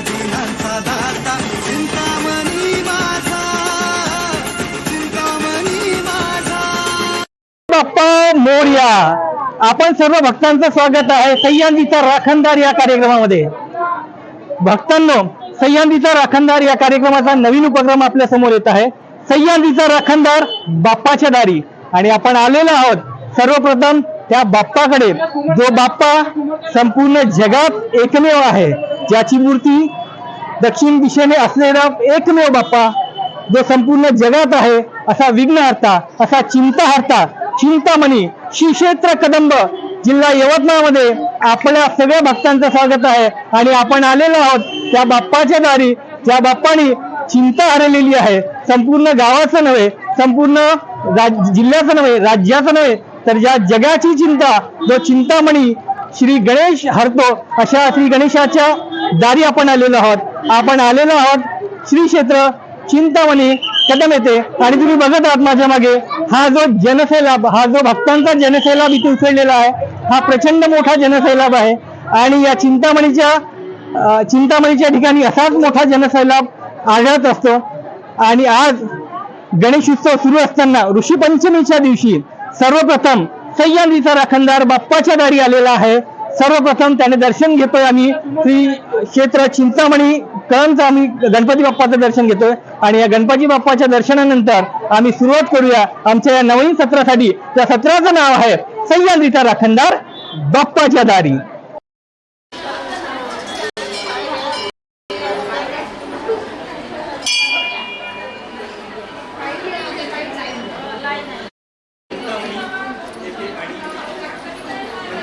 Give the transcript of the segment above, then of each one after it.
दीनांचा दाता चिंतामणी माझा चिंतामणी माझा. बाप्पा मोर्या. आपण सर्व भक्तांचं स्वागत आहे सह्याद्रीचा राखणदार या कार्यक्रमामध्ये. भक्तांनो सह्याद्रीचा राखणदार या कार्यक्रमाचा नवीन उपक्रम आपल्यासमोर येत आहे. सह्याद्रीचा राखणदार बाप्पाच्या दारी. आणि आपण आलेलो आहोत सर्वप्रथम त्या बाप्पाकडे जो बाप्पा संपूर्ण जगात एकमेव आहे. ज्याची मूर्ती दक्षिण दिशेने असलेला एकमेव बाप्पा जो संपूर्ण जगात आहे असा विघ्नहर्ता असा चिंताहर्ता चिंतामणी श्रीक्षेत्र कदंब जिल्हा यवतमाळमध्ये आपल्या सगळ्या भक्तांचं स्वागत आहे. आणि आपण आलेलो आहोत त्या बाप्पाच्या दारी ज्या बाप्पानी चिंता हरलेली आहे. संपूर्ण गावाचं नव्हे संपूर्ण राज जिल्ह्याचं नव्हे राज्याचं नव्हे तर ज्या जगाची चिंता जो चिंतामणी श्री गणेश हरतो अशा श्री गणेशाच्या दारी आपण आलेलो आहोत. आपण आलेलो आहोत श्री क्षेत्र चिंतामणी कदम येते आणि तुम्ही बघत आहात माझ्या मागे हा जो जनसैलाब हा जो भक्तांचा जनसैलाब इथे उचललेला आहे हा प्रचंड मोठा जनसैलाब आहे. आणि या चिंतामणीच्या चिंतामणीच्या ठिकाणी असाच मोठा जनसैलाब आढळत असतो. आणि आज गणेश उत्सव सुरू असताना ऋषीपंचमीच्या दिवशी सर्वप्रथम सह्याद्रीचा राखणदार बाप्पाच्या दारी आलेला आहे. सर्वप्रथम त्याने दर्शन घेतोय आम्ही. श्री क्षेत्र चिंतामणी कळमचं आम्ही गणपती बाप्पाचं दर्शन घेतोय. आणि या गणपती बाप्पाच्या दर्शनानंतर आम्ही सुरुवात करूया आमच्या या नवीन सत्रासाठी. त्या सत्राचं नाव आहे सह्याद्रीचा राखणदार बाप्पाच्या दारी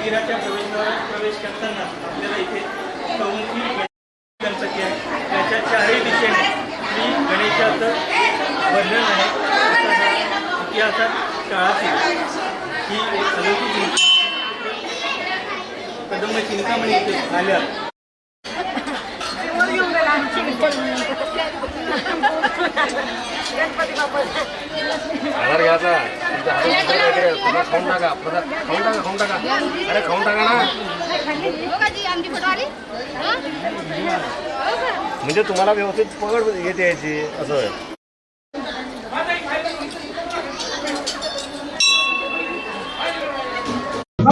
मंदिराच्या प्रवेशद्वारात प्रवेश करताना आपल्याला इथे चौमुखी गणपती आहे. त्याच्या चारही दिशेने मी गणेशाचं वर्णन आहे. इतिहासात काळातील ही अलौकिक कदम चिंतामणी इथे आल्या. आधार घ्यायचा तुमचा हातात वगैरे प्रसाद खाऊन टाका. प्रसाद खाऊन टाका खाऊन टाका. अरे खाऊन टाका ना. म्हणजे तुम्हाला व्यवस्थित पकड येते यायची असं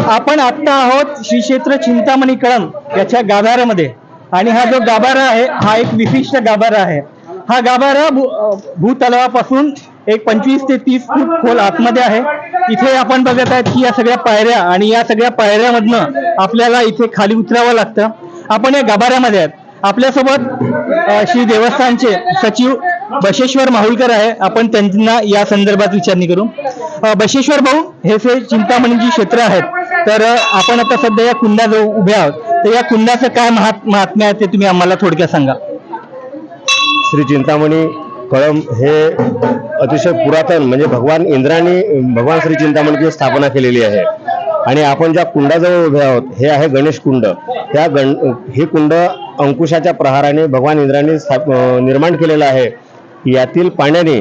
आपण आता आहोत श्री क्षेत्र चिंतामणी कळम याच्या गाभाऱ्यामध्ये. आणि हा जो गाभारा आहे हा एक विशिष्ट गाभारा आहे. हा गाभारा भू भूतलावापासून एक पंचवीस ते तीस फूट खोल आतमध्ये आहे. इथे आपण बघत आहेत की या सगळ्या पायऱ्या आणि या सगळ्या पायऱ्यामधनं आपल्याला इथे खाली उतरावं लागतं. आपण या गाभाऱ्यामध्ये आहेत. आपल्यासोबत श्री देवस्थानचे सचिव बशेश्वर माहुलकर आहे. आपण त्यांना या संदर्भात विचारणी करू. बशेश्वर भाऊ हे जे चिंतामणीची क्षेत्र आहेत तर आपण आता सध्या या कुंडाजवळ उभे आहोत. तर या कुंडाचं काय महात्म्य आहे ते तुम्ही आम्हाला थोडक्यात सांगा. श्री चिंतामणी कळम हे अतिशय पुरातन म्हणजे भगवान इंद्राने भगवान श्री चिंतामणीची स्थापना केलेली आहे. आणि आपण ज्या कुंडाजवळ उभे आहोत हे आहे गणेश कुंड. त्या गण हे कुंड अंकुशाच्या प्रहाराने भगवान इंद्राने स्थाप निर्माण केलेलं आहे. यातील पाण्याने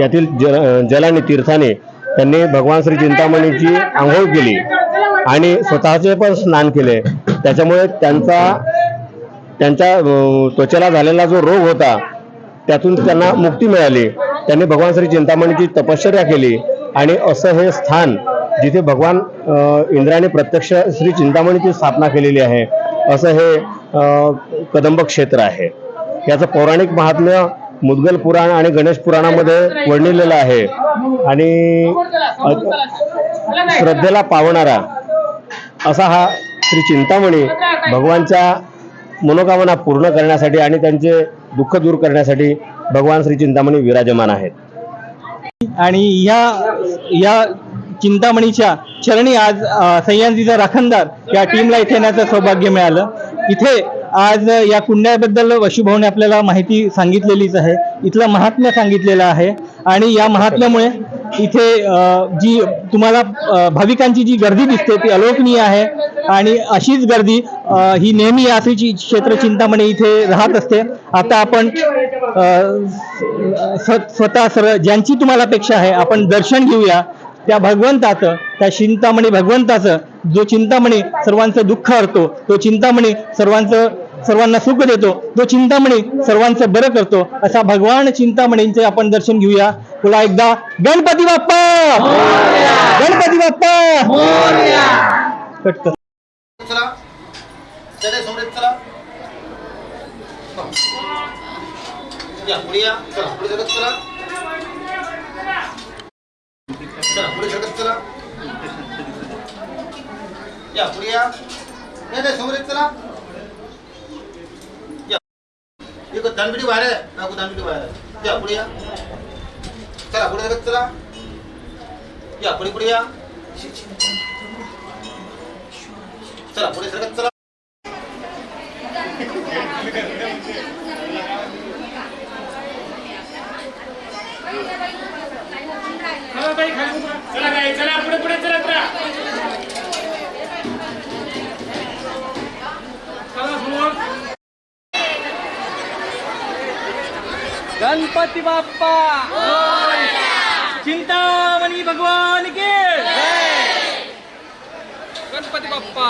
यातील जल जलाने तीर्थाने त्यांनी भगवान श्री चिंतामणीची आंघोळ केली आणि स्वतःचे पण स्नान केले. त्याच्यामुळे त्यांचा त्यांच्या त्वचेला झालेला जो रोग होता त्यातून त्यांना मुक्ती मिळाली. त्यांनी भगवान श्री चिंतामणीची तपश्चर्या केली आणि असं हे स्थान जिथे भगवान इंद्राने प्रत्यक्ष श्री चिंतामणीची स्थापना केलेली आहे असं हे कदंब क्षेत्र आहे. याचं पौराणिक महात्म्य मुदगल पुराण आणि गणेश पुराणामध्ये वर्णिलेलं आहे. आणि श्रद्धेला पावणारा असा हा श्री चिंतामणी भगवानच्या मनोकामना पूर्ण करण्यासाठी आणि त्यांचे दुःख दूर करण्यासाठी भगवान श्री चिंतामणी विराजमान आहेत. आणि या या चिंतामणीच्या चरणी आज अ, सह्याद्रीचा राखणदार या टीमला इथे येण्याचं सौभाग्य मिळालं. इथे आज या कुंड्याबद्दल वशुभाऊने आपल्याला माहिती सांगितलेलीच आहे. इथलं महात्म्य सांगितलेलं आहे. आणि या महात्म्यामुळे इथे जी तुम्हाला भाविकांची जी गर्दी दिसते ती अलोकनीय आहे. आणि अशीच गर्दी ही नेहमी अशी क्षेत्र चिंतामणी इथे राहत असते. आता आपण स्वतः सर ज्यांची तुम्हाला अपेक्षा आहे आपण दर्शन घेऊया. त्या भगवंताचं त्या चिंतामणी भगवंताचं जो चिंतामणी सर्वांचं दुःख हरतो तो चिंतामणी सर्वांचं सर्वांना सुख देतो. जो चिंतामणी सर्वांचं बरं करतो असा भगवान चिंतामणींचे आपण दर्शन घेऊया. पुन्हा एकदा गणपती बाप्पा! गणपती बाप्पा! कट कर. चला या पुढे या. चला चला चला पुढे जगत चला या पुढे या नाही नाही समृद्ध चला या एक दानपिटी बाहेर आहे. नागू दानपिटी बाहेर आहे. या पुढे या. चला पुढे जगत चला. या पुढे पुढे या. चला पुढे सरकत चला. चला चला पुढे पुढे चला चला चला. गणपती बाप्पा! चिंतामणी भगवान के! गणपती बाप्पा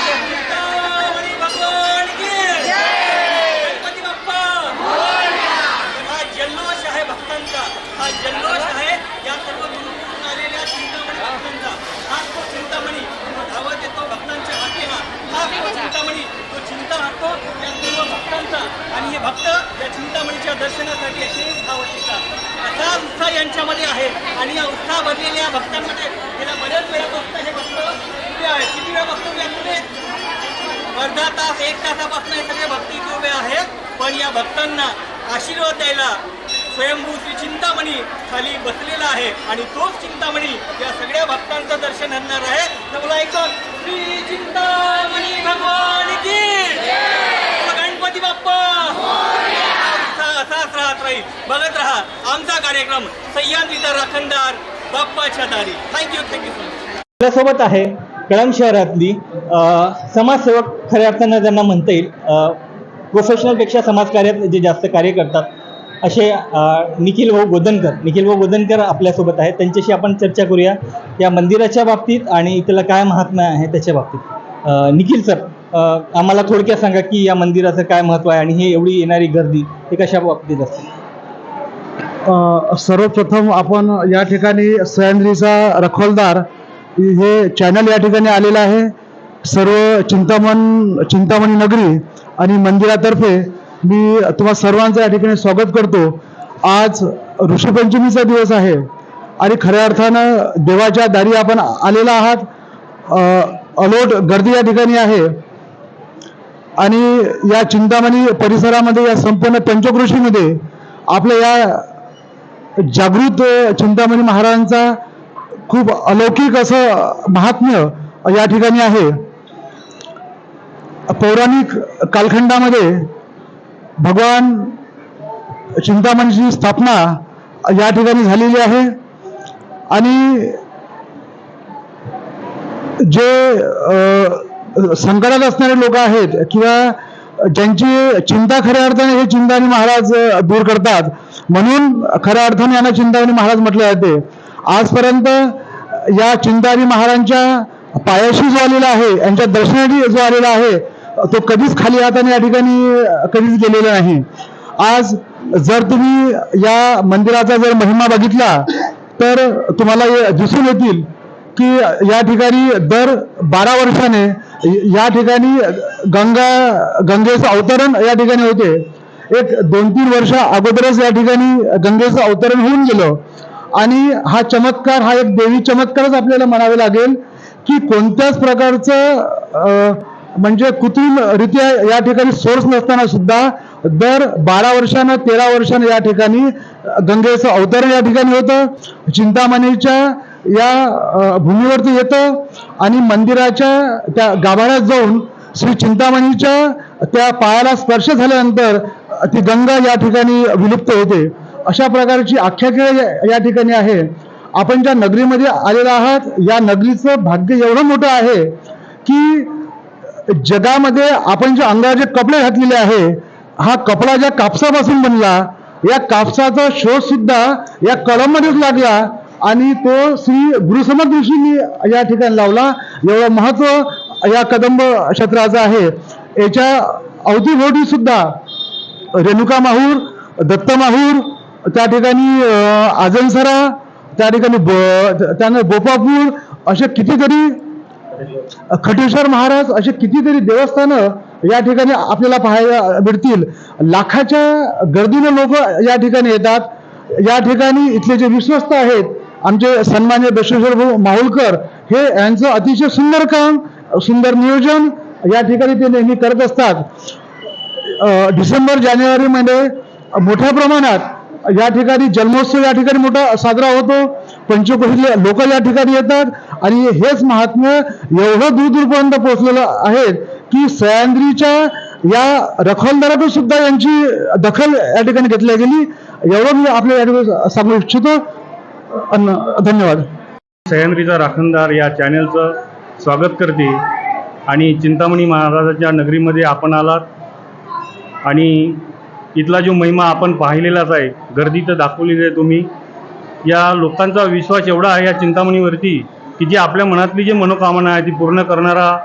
चिंतामणी भगवान की गणपती बाप्पा हा जल्लोष आहे भक्तांचा हा जल्लोष आहे या सर्व दूरून आलेल्या चिंतामणी भक्तांचा हा तो चिंतामणी तो धावत येतो भक्तांच्या हाती हा हा तो चिंतामणी तो चिंता हातो या सर्व भक्तांचा आणि हे भक्त या चिंतामणीच्या दर्शनासाठी असे धावत येतात असा उत्साह यांच्यामध्ये आहे आणि या उत्साह भरलेल्या भक्तांमध्ये गेल्या बऱ्याच वेळापासून हे भक्त उभे आहेत किती वेळा भक्त उभे अर्धा तास एक तासापासून हे सगळे भक्ती उभे आहेत. पण या भक्तांना आशीर्वाद द्यायला स्वयंभू श्री चिंतामणी खाली बसलेला आहे. आणि तोच चिंतामणी या सगळ्या भक्तांचं दर्शन आणणार आहे. तर मला ऐकून श्री चिंतामणी भगवान की गणपती बाप्पा. असाच राहत राहील. बघत राहा. आमचा कार्यक्रम सह्याद्रीचा राखणदार बाप्पाच्या दारी. थँक्यू थँक्यू सो मच आपल्यासोबत आहे कळंब शहरातली समाजसेवक खऱ्या अर्थानं त्यांना म्हणता येईल. प्रोफेशनलपेक्षा समाजकार्यात जे जास्त कार्य करतात असे निखिल भाऊ गोदनकर. निखिल भाऊ गोदनकर आपल्यासोबत आहेत. त्यांच्याशी आपण चर्चा करूया या मंदिराच्या बाबतीत आणि त्याला काय महात्मा आहे त्याच्या बाबतीत. निखिल सर आम्हाला थोडक्यात सांगा की या मंदिराचं काय महत्त्व आहे आणि हे एवढी येणारी गर्दी हे कशा बाबतीत असते? सर्वप्रथम आपण या ठिकाणी सह्याद्रीचा रखोलदार हे चॅनल या ठिकाणी आलेलं आहे. सर्व चिंतामण चिंतामणी नगरी आणि मंदिरातर्फे मी तुम्हा सर्वांचं या ठिकाणी स्वागत करतो. आज ऋषीपंचमीचा दिवस आहे आणि खऱ्या अर्थानं देवाच्या दारी आपण आलेला आहात. अलोट गर्दी या ठिकाणी आहे. आणि या चिंतामणी परिसरामध्ये या संपूर्ण पंचकृषीमध्ये आपल्या या जागृत चिंतामणी महाराजांचा खूप अलौकिक असं महात्म्य या ठिकाणी आहे. पौराणिक कालखंडामध्ये भगवान चिंतामणीची स्थापना या ठिकाणी झालेली आहे. आणि जे संकटात असणारे लोक आहेत किंवा ज्यांची चिंता खऱ्या अर्थाने हे चिंतामणी महाराज दूर करतात म्हणून खऱ्या अर्थाने यांना चिंतामणी महाराज म्हटले जाते. आजपर्यंत या चिंतारी महाराजांच्या पायाशी जो आलेला आहे यांच्या दर्शनासाठी जो आलेला आहे तो कधीच खाली हाताने या ठिकाणी कधीच गेलेला नाही. आज जर तुम्ही या मंदिराचा जर महिमा बघितला तर तुम्हाला दिसून येतील की या ठिकाणी दर बारा वर्षाने या ठिकाणी गंगा गंगेचं अवतरण या ठिकाणी होते. एक दोन तीन वर्ष अगोदरच या ठिकाणी गंगेचं अवतरण होऊन गेलं. आणि हा चमत्कार हा एक देवी चमत्कारच आपल्याला म्हणावे लागेल की कोणत्याच प्रकारचं म्हणजे कृत्रिमरित्या या ठिकाणी सोर्स नसताना सुद्धा दर बारा वर्षानं तेरा वर्षानं या ठिकाणी गंगेचं अवतरण या ठिकाणी होतं चिंतामणीच्या या भूमीवरती येतं आणि मंदिराच्या त्या गाभाऱ्यात जाऊन श्री चिंतामणीच्या त्या पायाला स्पर्श झाल्यानंतर ती गंगा या ठिकाणी विलुप्त होते. अशा प्रकारची आख्यायिका या- ठिकाणी आहे. आपण ज्या नगरीमध्ये आलेला आहात या नगरीचं भाग्य एवढं मोठं आहे की जगामध्ये आपण जे अंगावर जे कपडे घातलेले आहे हा कपडा ज्या कापसापासून बनला या कापसाचा शोध सुद्धा या कळममध्येच लागला आणि तो श्री गुरुसमर्थ ऋषींनी या ठिकाणी लावला. एवढं महत्त्व या कदंब क्षेत्राचं आहे. याच्या अवतीभोवती सुद्धा रेणुका माहूर दत्त माहूर त्या ठिकाणी आजनसरा त्या ठिकाणी ब त्यानं गोपापूर असे कितीतरी खटेश्वर महाराज असे कितीतरी देवस्थानं या ठिकाणी आपल्याला पाहायला मिळतील. लाखाच्या गर्दीने लोक या ठिकाणी येतात. या ठिकाणी इथले जे विश्वस्त आहेत आमचे सन्मान्य बसवेश्वर भाऊ माहुलकर हे यांचं अतिशय सुंदर काम सुंदर नियोजन या ठिकाणी ते नेहमी करत असतात. डिसेंबर जानेवारीमध्ये मोठ्या प्रमाणात या ठिकाणी जन्मोत्सव या ठिकाणी मोठा साजरा होतो. पंचकोटीतले लोक या ठिकाणी येतात. आणि हेच महात्म्य एवढं दूर दूरपर्यंत पोहोचलेलं आहे की सह्याद्रीच्या या रखवालदारातून सुद्धा यांची दखल या ठिकाणी घेतली गेली. एवढं मी आपल्या या ठिकाणी सांगू इच्छितो. अन धन्यवाद. सह्याद्रीचा राखणदार या चॅनलचं स्वागत करते. आणि चिंतामणी महाराजाच्या नगरीमध्ये आपण आलात. आणि इथला जो महिमा आपण पाहिलेलाच आहे गर्दी तर दाखवलेली आहे तुम्ही. या लोकांचा विश्वास एवढा आहे या चिंतामणीवरती की जी आपल्या मनातली जी मनोकामना आहे ती पूर्ण करणारा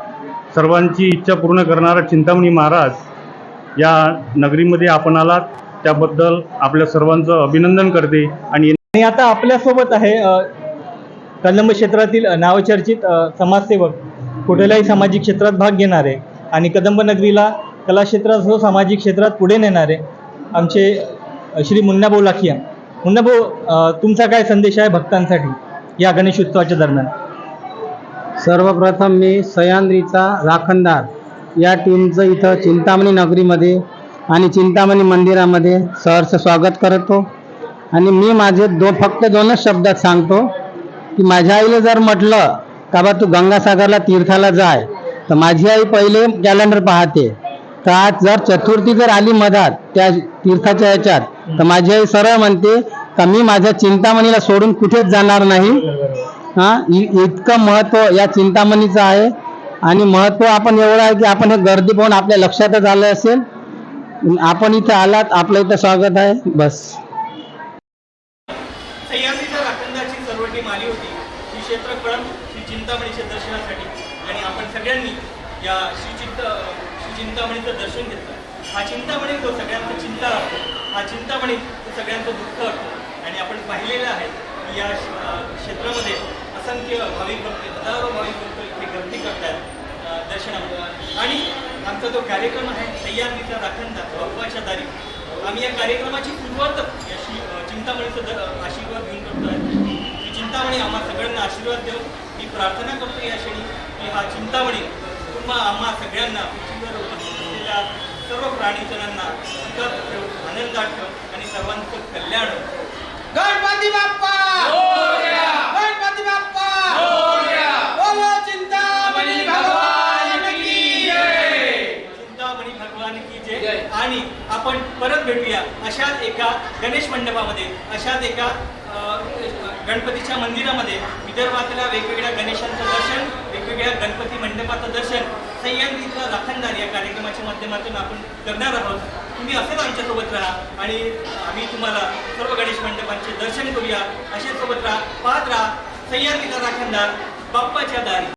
सर्वांची इच्छा पूर्ण करणारा चिंतामणी महाराज या नगरीमध्ये आपण आलात. त्याबद्दल आपल्या सर्वांचं अभिनंदन करते आणि आता आपल्यासोबत आहे कलंब कदंब क्षेत्रातील नावचर्चित समाजसेवक कुठल्याही सामाजिक क्षेत्रात भाग घेणारे आणि कदंब नगरीला कलाक्षेत्रासह सामाजिक क्षेत्रात पुढे नेणारे आमचे श्री मुन्नाभाऊ लाखिया. मुन्नाभाऊ तुमचा काय संदेश आहे भक्तांसाठी या गणेश उत्सवाच्या दरम्यान? सर्वप्रथम मी सह्याद्रीचा राखणदार या टीमचं इथं चिंतामणी नगरीमध्ये आणि चिंतामणी मंदिरामध्ये सहर्ष स्वागत करतो. आणि मी माझे दो फक्त दोनच शब्दात सांगतो की माझ्या आईला जर म्हटलं का बा तू गंगासागरला तीर्थाला जाय तर माझी आई पहिले कॅलेंडर पाहते. तर आज जर चतुर्थी जर आली मधात त्या तीर्थाच्या ह्याच्यात तर माझी आई सरळ म्हणते का मी माझ्या चिंतामणीला सोडून कुठेच जाणार नाही. हा इतकं महत्त्व या चिंतामणीचं आहे. आणि महत्त्व आपण एवढं आहे की आपण हे गर्दी पाहून आपल्या लक्षातच आलं असेल. आपण इथे आलात आपलं इथं स्वागत आहे. बस. चिंतामणीच्या दर्शनासाठी. आणि आपण सगळ्यांनी या श्री चिंत श्री चिंतामणीचं दर्शन घेतलं. हा चिंतामणी तो सगळ्यांचा चिंता असतो हा चिंतामणी तो सगळ्यांचं दुःख असतो आणि आपण पाहिलेलं आहे की या क्षेत्रामध्ये असंख्य भाविक भक्त हजारो भाविक भक्त इथे गर्दी करतात दर्शनामध्ये आणि आमचा जो कार्यक्रम आहे सह्याद्रीचा राखणदार बाप्पाच्या दारी आम्ही या कार्यक्रमाची सुरुवात अशी चिंतामणीचं द- आशीर्वाद घेऊन करतोय. की चिंतामणी आम्हा सगळ्यांना आशीर्वाद देऊ मी प्रार्थना करतो या क्षणी. की हा चिंतामणी तुम्हा आम्हा सगळ्यांना पृथ्वीवर उपस्थित असलेल्या सर्व प्राणीजनांना सुखात ठेव आनंदात ठेव आणि सर्वांचं कल्याण. गणपती बाप्पा! गणपती बाप्पा! बोलो चिंतामणी भगवान की चिंतामणी भगवान की जय! आणि आपण परत भेटूया अशाच एका गणेश मंडपामध्ये अशाच एका अ, गणपतीच्या मंदिरामध्ये विदर्भातल्या वेगवेगळ्या गणेशांचं दर्शन वेगवेगळ्या गणपती मंडपाचं दर्शन. सह्याद्रीचा राखणदार या कार्यक्रमाच्या माध्यमातून आपण करणार आहोत. तुम्ही असंच आमच्यासोबत राहा आणि आम्ही तुम्हाला सर्व गणेश मंडपांचे दर्शन करूया. अशा सोबत राहा पाहत राहा. सह्याद्रीचा राखणदार बाप्पाच्या दारी.